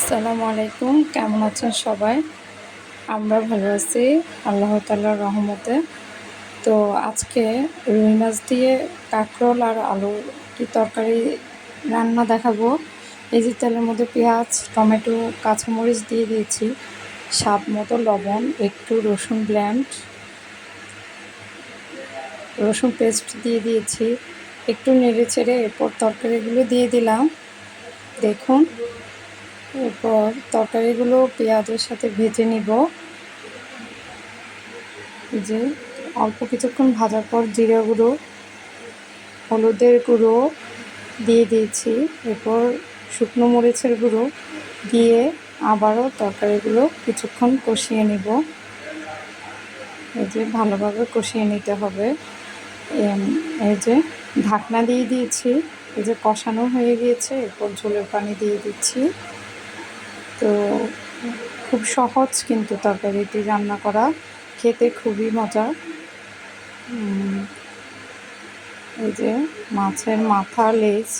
আসসালামু আলাইকুম। কেমন আছেন সবাই? আমরা ভালো আছি, আল্লাহ তাল্লার রহমতে। তো আজকে রুই মাছ দিয়ে কাঁকরোল আর আলু কি তরকারি রান্না দেখাবো। এই যে তেলের মধ্যে পেঁয়াজ, টমেটো, কাঁচামরিচ দিয়ে দিয়েছি, স্বাদ মতো লবণ, একটু রসুন ব্ল্যান্ড রসুন পেস্ট দিয়ে দিয়েছি, একটু নেড়ে চেড়ে এরপর তরকারিগুলো দিয়ে দিলাম। দেখুন এরপর তরকারিগুলো পেঁয়াজের সাথে ভেজে নিব। যে অল্প কিছুক্ষণ ভাজার পর জিরা গুঁড়ো, হলুদের গুঁড়ো দিয়ে দিয়েছি। এরপর শুকনো মরিচের গুঁড়ো দিয়ে আবারও তরকারিগুলো কিছুক্ষণ কষিয়ে নিব। এই যে ভালোভাবে কষিয়ে নিতে হবে। এই যে ঢাকনা দিয়ে দিয়েছি। এই যে কষানো হয়ে গিয়েছে, এরপর ঝোলের পানি দিয়ে দিচ্ছি। তো খুব সহজ কিন্তু তরকারিটি রান্না করা। খেতে খুবই মজা। এই যে মাছের মাথা, লেজ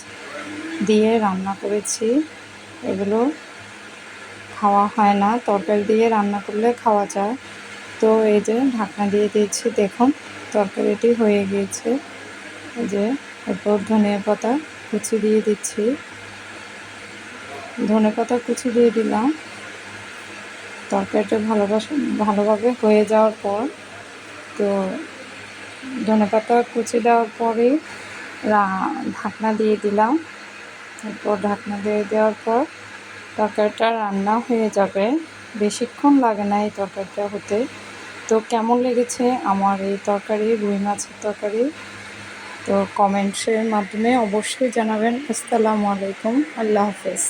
দিয়ে রান্না করেছি। এগুলো খাওয়া হয় না, তরকারি দিয়ে রান্না করলে খাওয়া যায়। তো এই যে ঢাকনা দিয়ে দিয়েছি, দেখুন তরকারিটি হয়ে গিয়েছে। এই যে এরপর ধনিয়া পাতা কুচি দিয়ে দিচ্ছি। ধনে পাতা কুচি দিয়ে দিলাম। তরকারিটা ভালোবাসা, ভালোভাবে হয়ে যাওয়ার পর তো ধনে পাতা কুচি দেওয়ার পরে ঢাকনা দিয়ে দিলাম। তারপর ঢাকনা দিয়ে দেওয়ার পর তরকারিটা রান্না হয়ে যাবে। বেশিক্ষণ লাগে না এই তরকারিটা হতে। তো কেমন লেগেছে আমার এই তরকারি, রুই মাছের তরকারি? তো কমেন্টসের মাধ্যমে অবশ্যই জানাবেন। আসসালামু আলাইকুম। আল্লাহ হাফেজ।